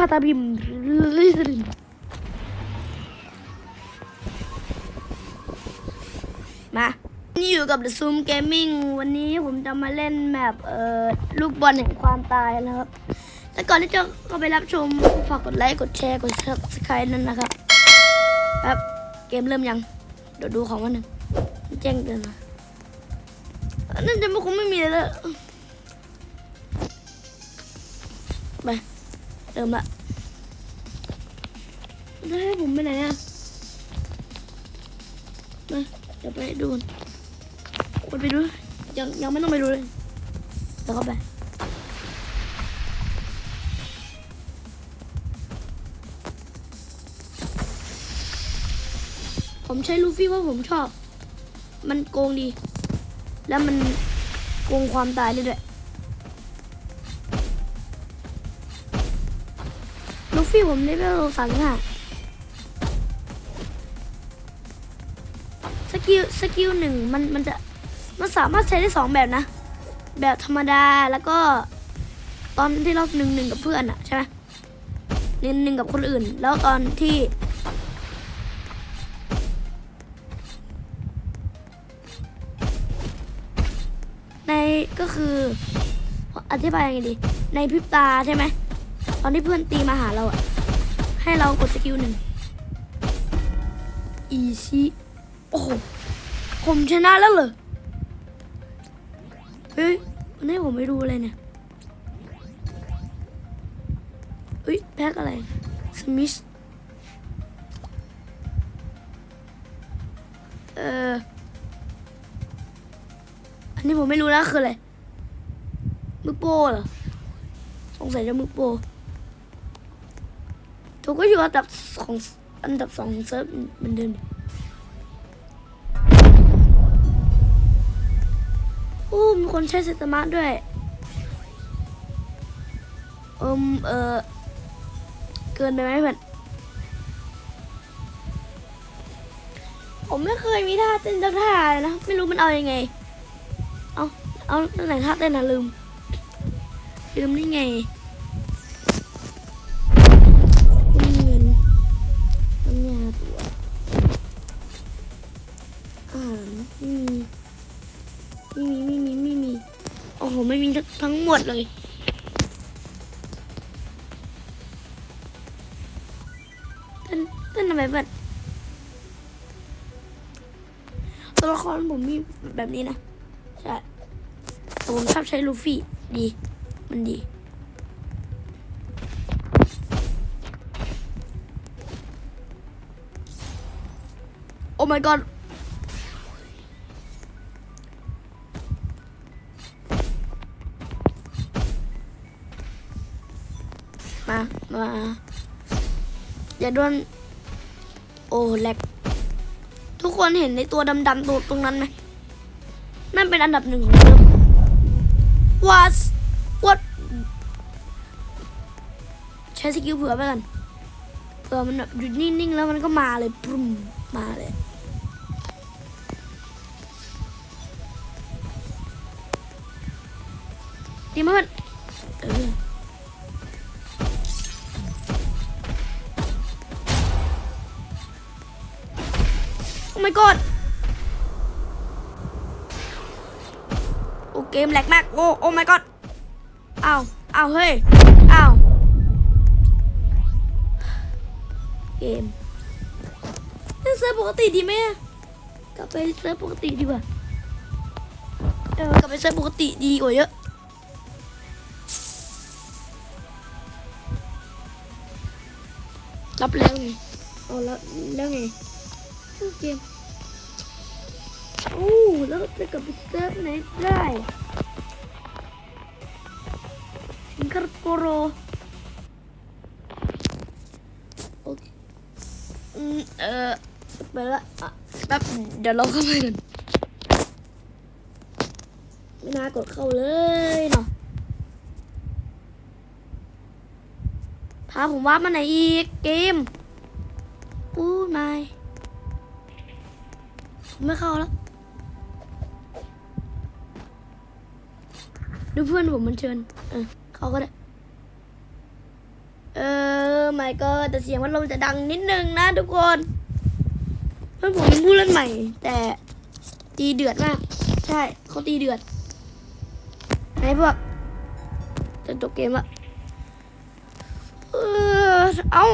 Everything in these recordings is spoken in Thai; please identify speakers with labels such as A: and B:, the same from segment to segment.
A: พาตาพิมมานี่อยู่กับ The Zoom Gaming วันนี้ผมจะมาเล่นแมปเอ่อลูกบอลแห่งความตายนะครับ แต่ก่อนที่จะเข้าไปรับชม ฝากกดไลค์ กดแชร์ กด subscribe นั่นนะครับแป๊บเกมเริ่มยัง เดี๋ยวดูของวันหนึ่งแจ้งเตือนมานั่นจะไม่คงไม่มีแล้ว เริ่มละจะให้ผมไปไหนอะมาเดี๋ยวไปดูคนไปดู ยังยังไม่ต้องไปดูเลยเดี๋ยวเข้าไปผมใช้ลูฟี่เพราะผมชอบ มันโกงดี แล้วมันโกงความตายด้วย ฟี่ผมได้เวลสามสิบห้าสกิลสกิลหนึ่งมันมันจะมันสามารถใช้ได้สองแบบนะ แบบธรรมดาแล้วก็ ตอนที่เราหนึ่งหนึ่งกับเพื่อนอะใช่ไหมหนึ่งหนึ่งกับคนอื่น แล้วตอนที่ในก็คือ อธิบายยังไงดี ในพริบตาใช่ไหม ตอนที่เพื่อนตีมาหาเราอะให้เรากดสกิลหนึ่งอีซีโอ้โหผมชนะแล้วเหรอ เฮ้ยวันนี้ผมไม่รู้เลยเนี่ยเฮ้ยแพ็กอะไรสมิธเอ่ออันนี้ผมไม่รู้นะคืออะไรมึกโปเหรอสงสัยจะมึกโป ถูกก็อยู่อันดับของอันดับสองเซิร์ฟเหมือนเดิมโอ้มีคนใช้เซตมาร์ทด้วยเอิมเออเกินไปไหมเพื่อนผมไม่เคยมีท่าเต้นสักท่าเลยนะไม่รู้มันเอาอยัางไง เอาเอาตั้งไหนท่าเต้นนะลืม ลืมได้ไง หมดเลยเต้นเต้นทำไมแบบตัวละครผมมีแบบนี้นะ ใช่แต่ผมชอบใช้ลูฟี่ ดี มันดีโอ้ my god มามาอย่าโดนโอ้แหลกทุกคนเห็นในตัวดำๆตัวตรงนั้นไหมนั่นเป็นอันดับหนึ่งของเซิร์ฟ what what ใช้สกิลเผื่อไปกันเผื่อมันแบบหยุดนิ่งๆแล้วมันก็มาเลยปรุมมาเลยดีมากมันเออ โอ้ my god โอ้เกมแหลกมาก โอ้โอ้ my god อ้าวอ้าวเฮ้ยอ้าวเกมเล่นเซิร์ฟปกติดีไหมกลับไปเซิร์ฟปกติดีกว่าเออกลับไปเซิร์ฟปกติดีกว่าเยอะรับแล้วไงเอาแล้วแล้วไงเกม อ้แล้วจะกลับไปเซิร์ฟไหนได้สิงคโปร์โอเคอืมเออไปละอะแป๊บเดี๋ยวเราเข้าไปกันไม่น่ากดเข้าเลยเนาะพาผมว่ามาไหนอีกเกมอู้นายผมไม่เข้าแล้ว ดูเพื่อนผมมันเชิญ เออเขาก็ได้ เออไม่ก็แต่เสียงพัดลมจะดังนิดนึงนะทุกคน เพื่อนผมเป็นผู้เล่นใหม่ แต่ตีเดือดมาก ใช่เขาตีเดือดไหนพวกจะจบเกมละเออเอา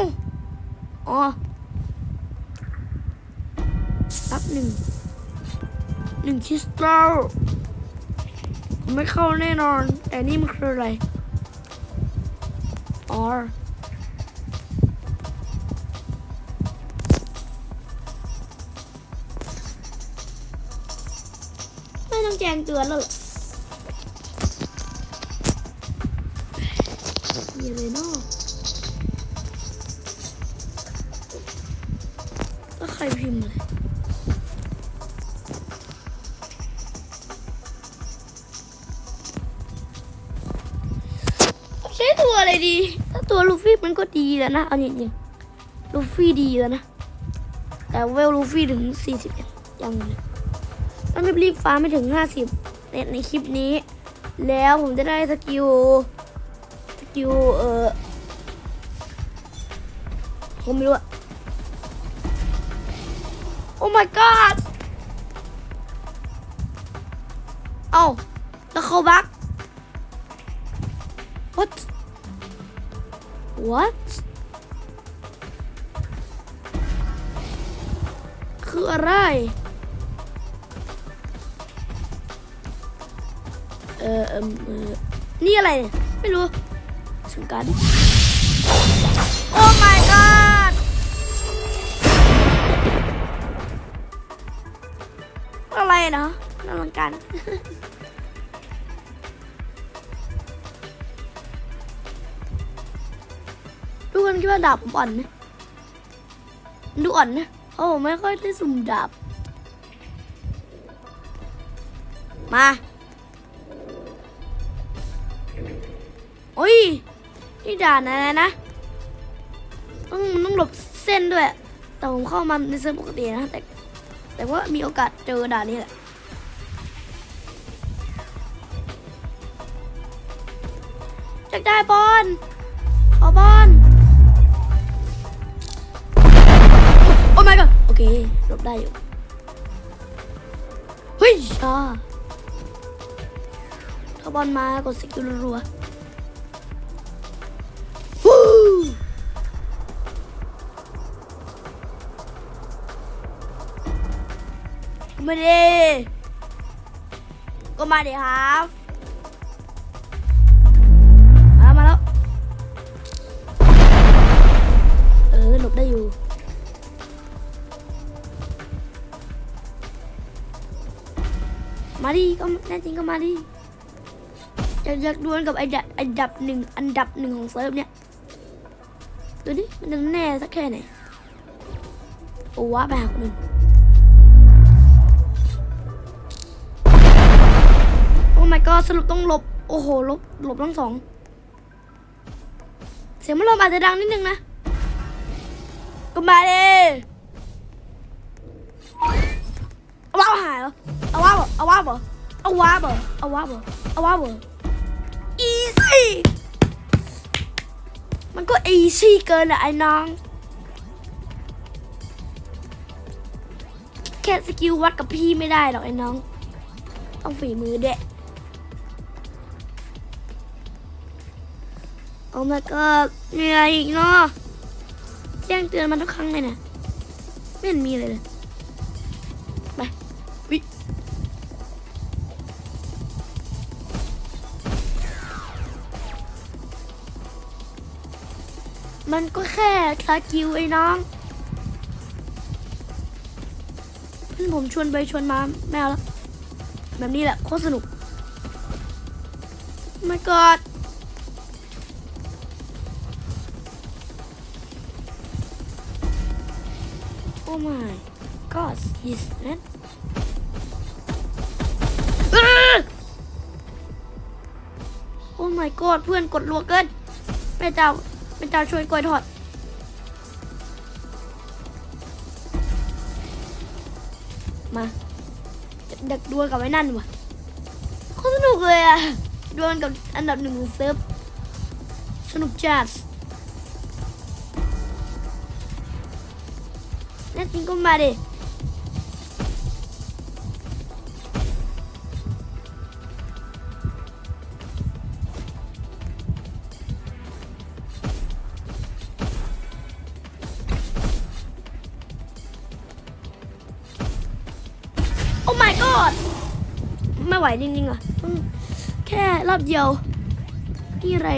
A: อ๋อรับหนึ่งหนึ่งคริสตัล ไม่เข้าแน่นอน แต่นี่มันคืออะไรอ๋อไม่ต้องแจ้งเตือนแล้ว ตัวลูฟี่มันก็ดีแล้วนะเอาจริงๆลูฟี่ดีแล้วนะ แต่เวลลูฟี่ถึง 40 ยังยังเลยต้องรีบๆฟาร์ไม่ถึง 50 ในในคลิปนี้ แล้วผมจะได้สกิล สกิล เออผมไม่รู้อะโอ้ my god เอาแล้วเขาบัก what what คืออะไร เออเออนี่อะไรเนี่ย ไม่รู้สงกรารโอ้ my god อะไรเนาะน่ารังการ คนคิดว่าดาบผมอ่อนไหมมันดูอ่อนนะเพราะผมไม่ค่อยได้สุ่มดาบ มาโอ้ยนี่ด่านอะไรนะต้องมันต้องหลบเส้นด้วย แต่ผมเข้ามาในเส้นปกตินะ แต่ แต่ว่ามีโอกาสเจอด่านนี้แหละจักได้บอลขอบอล เคหลบได้อยู่ เฮ้ยอ่าถ้าบอลมากดสกิลรัวๆวู้มาดิก็มาดิครับ น่จริงก็มาดิอยากอยากดวลกับไอ้ดับไอ้ดับหนึ่งอันดับหนึ่งของเซิร์ฟเนี่ยดูดิมันจะแน่สักแค่ไหนโอ้ว้าไปหาคนอื่นโอ้ my god สรุปต้องหลบ โอ้โหหลบหลบทั้งสอง เสียงมันลมอาจจะดังนิดนึงนะ ก็มาเลยเอาว้าวหายเหรอเอาว้าวเหรอเอาว้าวเหรอ เอาว้าวเหรอเอาว้าวเหรอเอาว้าวเหรออีซี่มันก็อีซี่เกินอะไอ้น้อง แค่สกิลวัดกับพี่ไม่ได้หรอกไอ้น้อง ต้องฝีมือเด็ดโอ้ my god เหนื่อยอีกเนาะแจ้งเตือนมันทุกครั้งเลยเนี่ยไม่เห็นมีเลยเลย แค่สกิลไอ้น้องเพื่อนผมชวนไปชวนมาไม่เอาแล้ว แบบนี้แหละโคตรสนุก my god โอ้ my god is that โอ้ my god เพื่อนกดรัวเกินแม่เจ้าแม่เจ้าช่วยกล้วยทอด ดักดวลกับไอ้นั่นว่ะโคตรสนุกเลยอะดวลกับอันดับหนึ่งของเซิร์ฟสนุกจัดนั่นจริงก็มาดิ โอ้ my god ไม่ไหวจริงๆอะแค่รอบเดียว นี่อะไร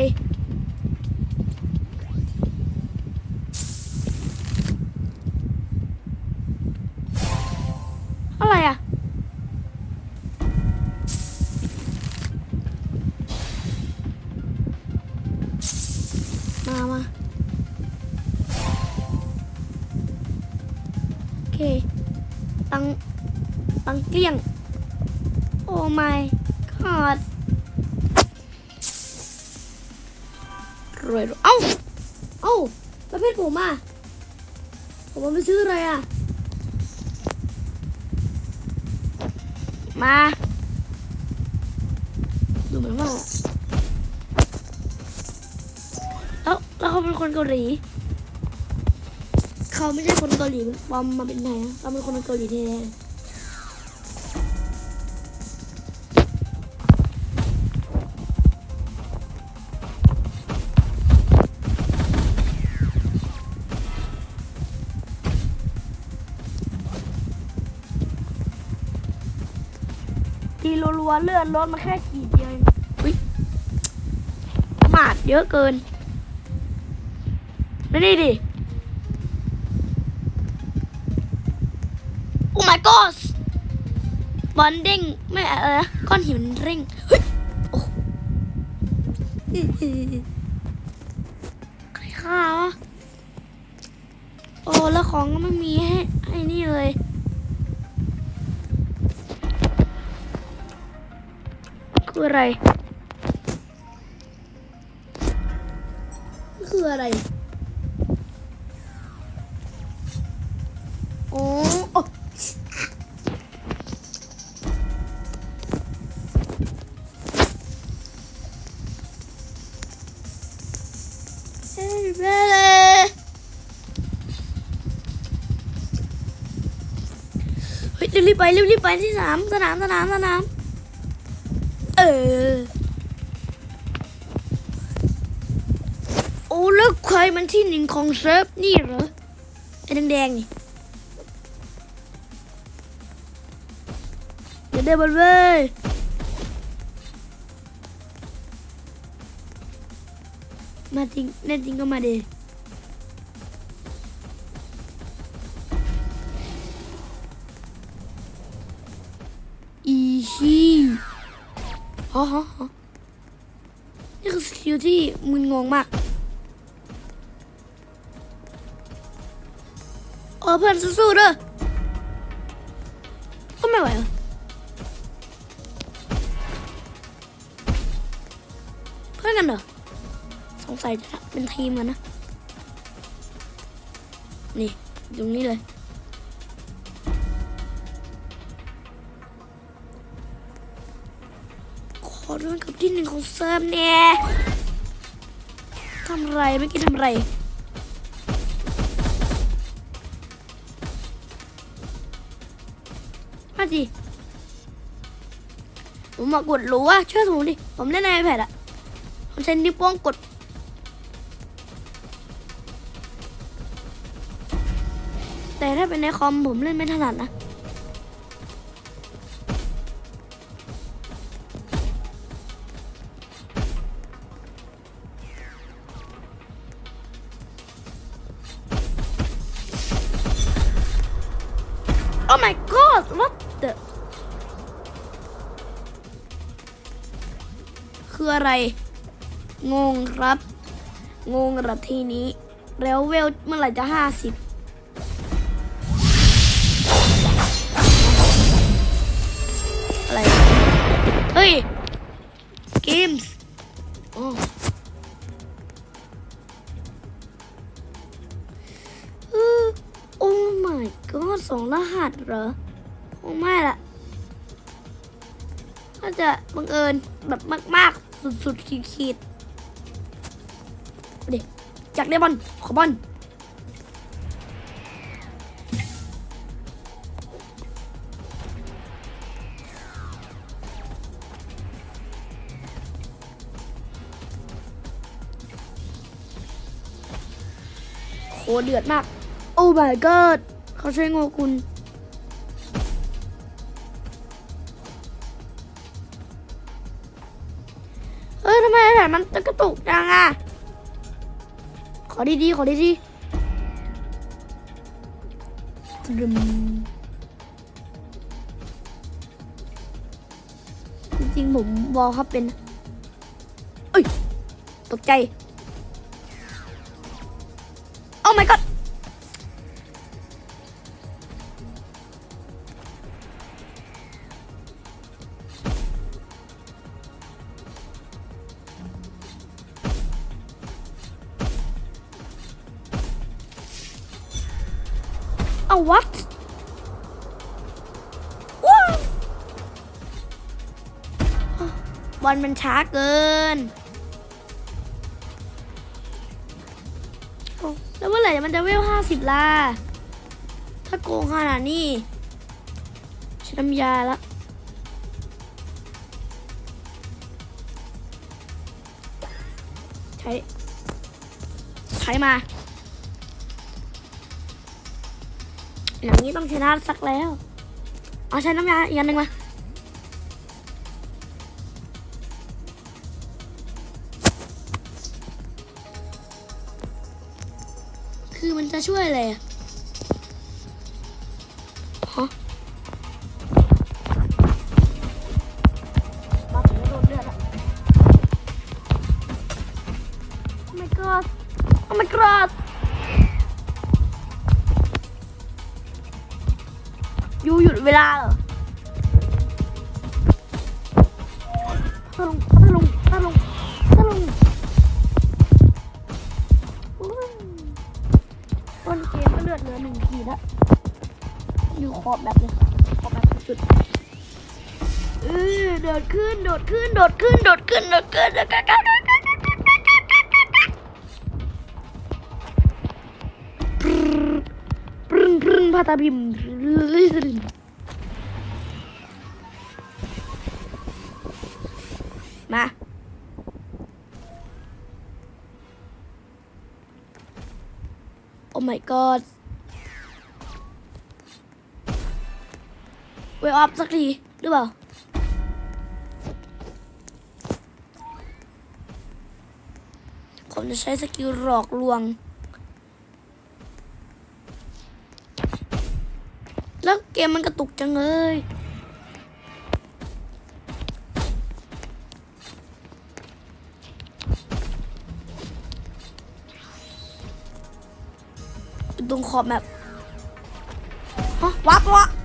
A: ดูเหมือนว่าแล้วแล้วเขาเป็นคนเกาหลี เขาไม่ใช่คนเกาหลีปลอมมาเป็นไงเขาเป็นคนเกาหลีแท้ๆทีรัวๆเลื่อดลดมาแค่ขีดเดียวเองอุ๊ยหมาด เยอะเกินไม่ได้ดิโอ้ my god บอลเด้งไม่เออก้อนหินเร่งเฮ้ยโอ้ใครฆ่าวะโอ้แล้วของก็ไม่มีให้ให้นี่เลยคืออะไร คืออะไรโอ้โอ้เฮ้ยเบ้เฮ้ยรีบๆไปรีบๆไปที่สนามสนามสนามสนาม มันที่หนึ่งของเซิร์ฟนี่เหรอ ไอ้แดงๆนี่เดี๋ยวได้บอลเว้ยมาจริงแน่จริงก็มาเดอีชีฮะฮะฮะนี่คือสกิลที่มึนงงมาก ออเพื่อนสู้ๆเด้อก็ไม่ไหวเหรอเพื่อนกันเหรอสงสัยจะเป็นทีมกันนะ นี่ตรงนี้เลยขอเรื่องกับที่หนึ่งของเซิร์ฟเนี่ยทำไรเมื่อกี้ทำไร มาสิผมมากดรู้ว่าเชื่อผมดิ ผมเล่นในไอแพดอะผมใช้นิ้วโป้งกด แต่ถ้าเป็นในคอมผมเล่นไม่ถนัดนะ อะไร งงครับ งงระทีนี้ แล้วเวลเมื่อไหร่จะห้าสิบอะไร เฮ้ย เกมส์โอ้โอ้ my god สองรหัสเหรอคงไม่ละน่าจะบังเอิญแบบมาก ๆ สุดสุดขีดขีดเด็กจากไดบอนขอบอนโคเดือดมาก โอ้ my god เขาใช้งงคุณ อะ ขอดีๆ ขอดีๆดึมจริงๆผมวอลครับเป็น เอ้ย ตกใจ โอ้ my god ว้าวบอลมันช้าเกิน แล้วเมื่อไหร่มันจะเวลห้าสิบล่ะ ถ้าโกงขนาดนี้ใช้น้ำยาละใช้ ใช้มา อย่างนี้ต้องชนะสักแล้ว เอาใช้น้ำยาอีกอันหนึ่งมาคือมันจะช่วยอะไรอะ อยู่ขอบแบบเลยขอบแบบสุดเออโดดขึ้นโดดขึ้นโดดขึ้นโดดขึ้นโดดขึ้นโดดขึ้นโดดขึ้นปรึงปรึงพาตาบิมลิ อัพสักทีหรือเปล่าผมจะใช้สกิลหลอกลวง แล้วเกมมันกระตุกจังเลยตรงขอบแบบฮะวับวะ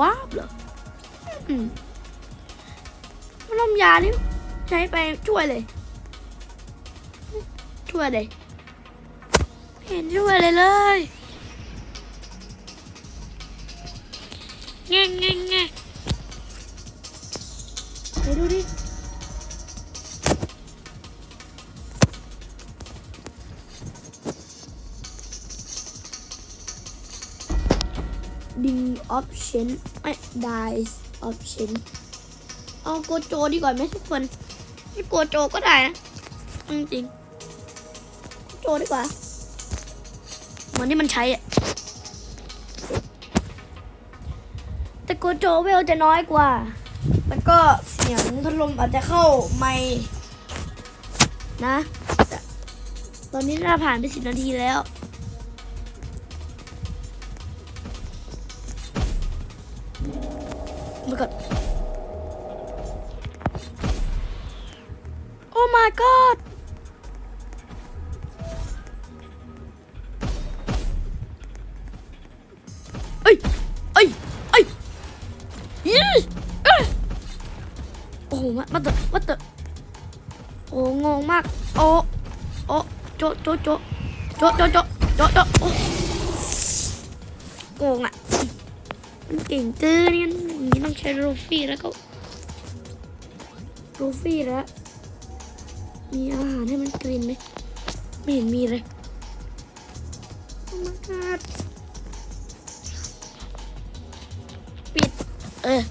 A: ว้าบเหรออืมมันลมยานี่ใช้ไปช่วยเลย ช่วยเลย เห็นช่วยเลยเลย ดิงออปชั่นไอ้ได้ออปชั่นเอาโกโจดีกว่าไหมทุกคนไม่โกโจก็ได้นะ จริงๆโกโจดีกว่าเหมือนที่มันใช้อะแต่โกโจเวลจะน้อยกว่า แล้วก็เสียงพัดลมอาจจะเข้าไม่นะ ตอนนี้น่าผ่านไปสิบนาทีแล้ว my god. Ây, ây, ây. Yes. Ah. โอ้โหมามาเตอะมาเตอะโอ้งงมาก โอ้โอ้โจะโจะโจะโจะโจะโจะโจะโจะโอ้โกงอะมันเก่งเกินงั้นอย่างนี้ต้องใช้โรฟี่แล้วก็โรฟี่แล้ว มีอาหารให้มันกินไหมไม่เห็นมีเลยโอ้ my god ปิด เออ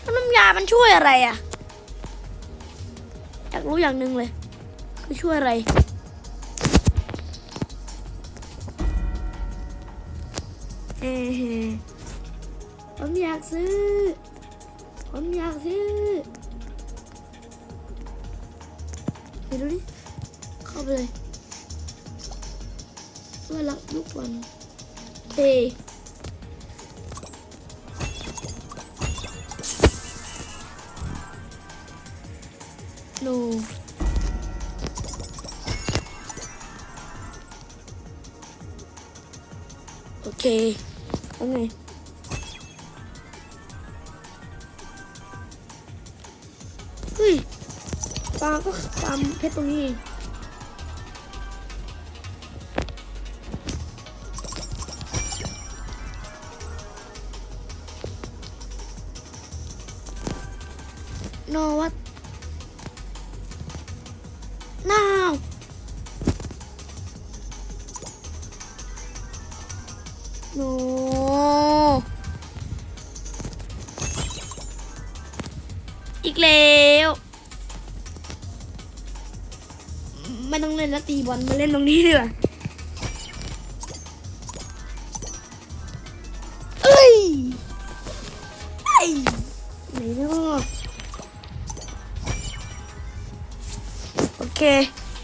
A: แล้วน้ำยามันช่วยอะไรอะากรู้อย่างหนึ่งเลย คือช่วยอะไรเฮ้ผมอยากซื้อ ผมอยากซื้อ ดูดิเข้าไปเลยเพื่อรับลูกบอลเฮ้โนโอเคแล้วไง ตามเพชรตรงนี้เอวัดน้าวโนอีกแล้ว ไม่ต้องเล่นแล้วตีบอลมาเล่นตรงนี้ดีกว่าเอ้ยไอ้ยไหนเนาะโอเค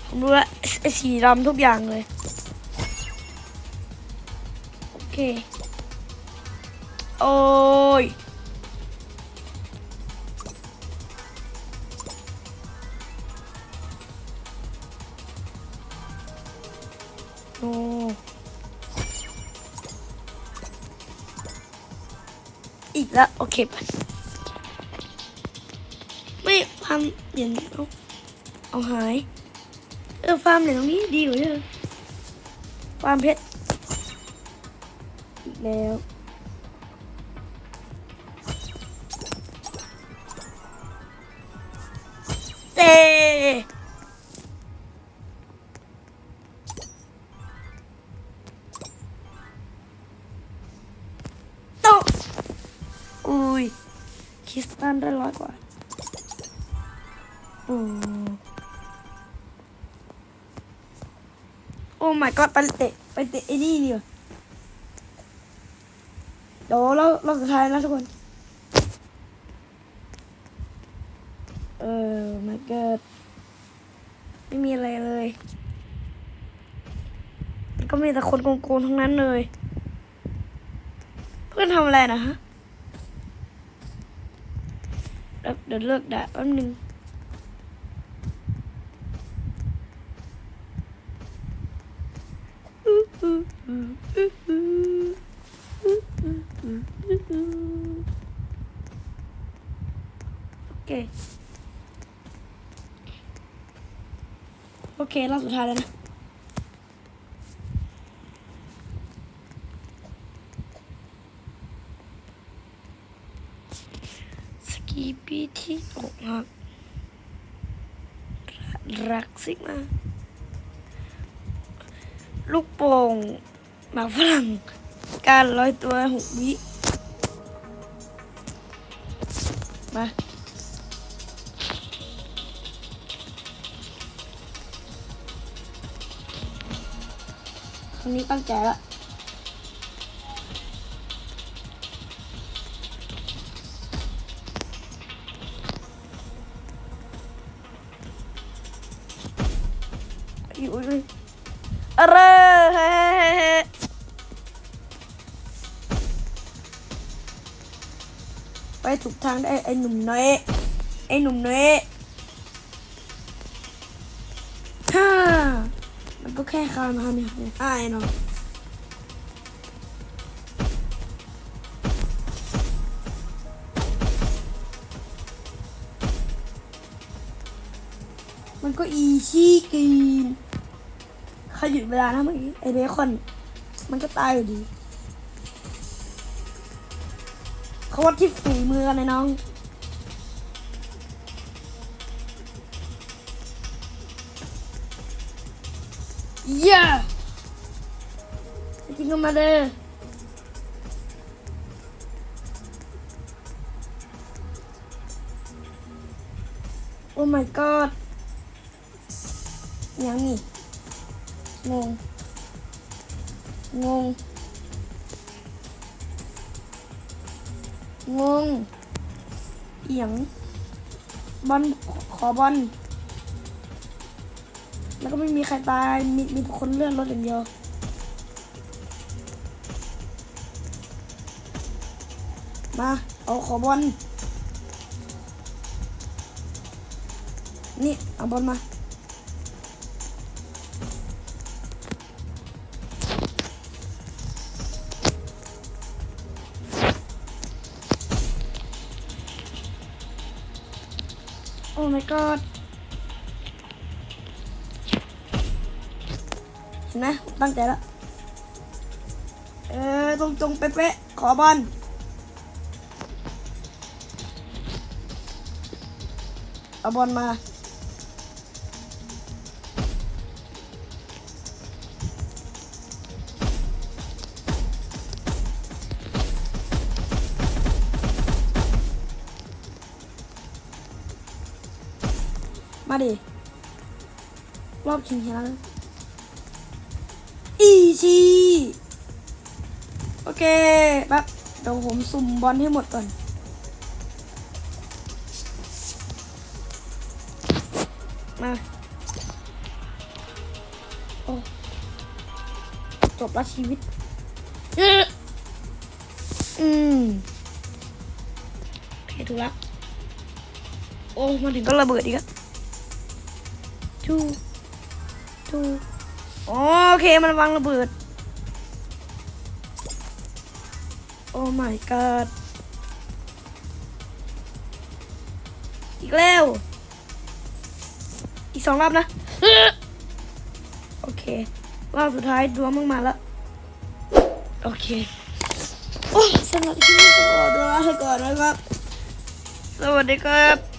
A: ผมรู้ละสีดำทุกอย่างเลย โอเค โอ้ย แล้วโอเคไปไม่ฟาร์มเหรียญเอาเอาหาย เออฟาร์มเหรียญตรงนี้ดีกว่าเยอะฟาร์มเพชรอีกแล้วเต้ คริสตันได้ร้อยกว่าโอ้โอ้ my god ไปเตะไปเตะไอ้นี่นี่ว่ะเดี๋ยวเราเราสุดท้ายนะทุกคน เออ my god ไม่มีอะไรเลย ก็มีแต่คนโกงๆทั้งนั้นเลย เพื่อนทำอะไรนะฮะ เดี๋ยวเดี๋ยวเลิกด่าแป๊บนึงโอเค โอเครอบสุดท้ายแล้วนะ สกีปีที่อกหัก รักซิกมา ลูกโป่งหมากฝรั่ง การลอยตัวหกวิ มาครั้งนี้ตั้งใจละ ถูกทางได้ไอ้หนุ่มน้อยไอ้หนุ่มน้อยฮ่ามันก็แค่คานมาเนี่ยเนี่ยอ้ายเนาะมันก็อีชี่กีนเขาหยุดเวลานะเมื่อกี้ไอเบคอน มันก็ตายอยู่ดี เขาวัดที่ฝีมือกันเลยน้อง เย้จริงก็มาเด้อโอ้ my god ยังนี่งงงง งงเอียง บอลขอบอลแล้วก็ไม่มีใครตาย มีมีคนเลื่อนรถอย่างเดียวมา เอาขอบอลนี่ เอาบอลมา โอ้ my god เห็นไหมตั้งใจแล้ว เออตรงตรงๆเป๊ะๆขอบอลเอาบอลมา มาดิ รอบชิงชนะอีชีโอเคแป๊บเดี๋ยวผมสุ่มบอลให้หมดก่อน มาโอ้จบละชีวิต อืมโอเคถูกแล้วโอ้มาถึงก็ระเบิดอีกแลู้ทูโอเคมันวางระเบิด โอ้ my god อีกแล้ว อีกสองรอบนะ โอเค รอบสุดท้ายดวงมึงมาแล้ว โอเค โอ้สำหรับที่นี่ก็ขอตัวลาไปก่อนนะครับ สวัสดีครับ